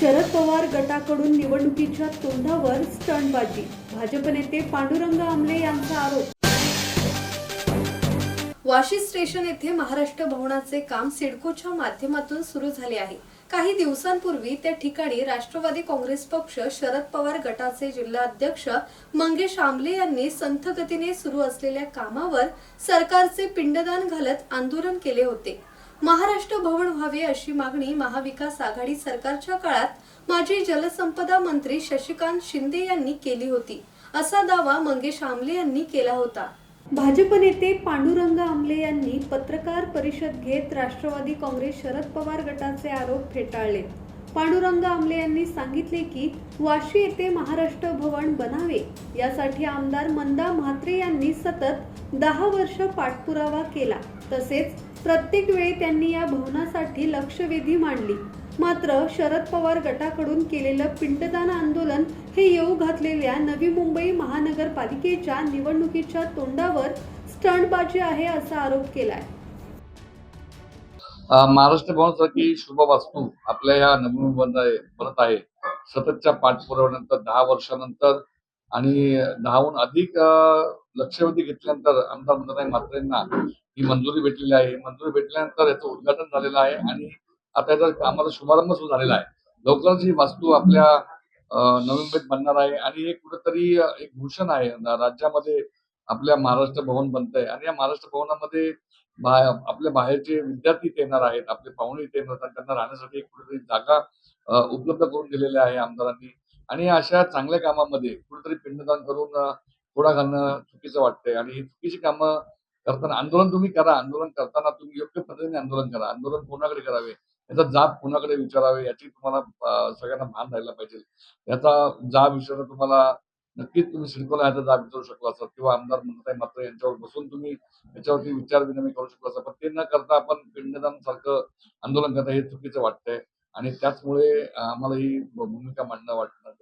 शरद पवार गटाकडून निवडणुकीच्या तोंडावर स्टंटबाजी. भाजप नेते पांडुरंग आमले यांचा आरोप. वाशी स्टेशन येथे महाराष्ट्र भवनाचे काम सिडकोच्या माध्यमातून सुरू झाले आहे. काही दिवसांपूर्वी त्या ठिकाणी राष्ट्रवादी काँग्रेस पक्ष शरद पवार गटाचे जिल्हाध्यक्ष मंगेश आंबले यांनी संथ गतीने सुरू असलेल्या कामावर सरकारचे पिंडदान घालत आंदोलन केले होते. महाराष्ट्र भवन व्हावे अशी मागणी महाविकास आघाडी सरकारच्या काळात माजी जलसंपदा मंत्री शशिकांत शिंदे यांनी केली होती. असा दावा मंगेश आमले यांनी केला होता. भाजप नेते पांडुरंग आमले यांनी पत्रकार परिषद घेत राष्ट्रवादी काँग्रेस शरद पवार गटाचे आरोप फेटाळले. पांडुरंग आमले यांनी सांगितले की वाशी येथे महाराष्ट्र भवन बनावे. यासाठी आमदार मंदा म्हात्रे यांनी सतत दहा वर्ष पाठपुरावा केला. तसेच प्रत्येक वेळी त्यांनी या भवनासाठी लक्षवेधी मांडली. मात्र शरद पवार गटाकडून केलेलं पिंडदान आंदोलन हे येऊ घातलेल्या नवी मुंबई महानगरपालिकेच्या निवडणुकीच्या तोंडावर स्टंटबाजी आहे असा आरोप केलाय. महाराष्ट्र भवनसारखी शुभ वास्तू आपल्या या नवी मुंबई आहे बनत आहे. सततच्या पाठपुराव्यानंतर दहा वर्षानंतर आणि दहाहून अधिक लक्षवेधी घेतल्यानंतर आमदार मंत्र्यांना मात्रेंना ही मंजुरी भेटलेली आहे. मंजुरी भेटल्यानंतर याचं उद्घाटन झालेलं आहे आणि आता याचा कामाचा शुभारंभ सुरू झालेला आहे. लवकरच ही वास्तू आपल्या अ, बनणार आहे आणि हे कुठेतरी एक भूषण आहे. राज्यामध्ये आपल्या महाराष्ट्र भवन बनतंय आणि या महाराष्ट्र भवनामध्ये बा- आपल्या बाहेरचे विद्यार्थी येणार आहेत. आपले पाहुणे येणार आहेत. त्यांना राहण्यासाठी एक कुठेतरी जागा उपलब्ध करून दिलेल्या आहे आमदारांनी. आणि अशा चांगल्या कामामध्ये कुठेतरी पिंडदान करून थोडा घालणं चुकीचं वाटतंय. आणि ही चुकीची कामं करताना आंदोलन तुम्ही करा. आंदोलन करताना तुम्ही योग्य पद्धतीने आंदोलन करा. आंदोलन कोणाकडे करावे? याचा जाब कोणाकडे विचारावे? याची तुम्हाला सगळ्यांना भान राहायला पाहिजे. याचा जाब विचारणं तुम्हाला नक्कीच तुम्ही सिडकोला याचा जाब विचारू शकला असतात. किंवा आमदार मंत्री मात्र यांच्यावर बसून तुम्ही याच्यावरती विचार विनिमय करू शकलो असता पण ते न करता आपण पिंडदान सारखं आंदोलन करता हे चुकीचं वाटतंय. आणि त्याचमुळे आम्हाला ही भूमिका मांडणं वाटणं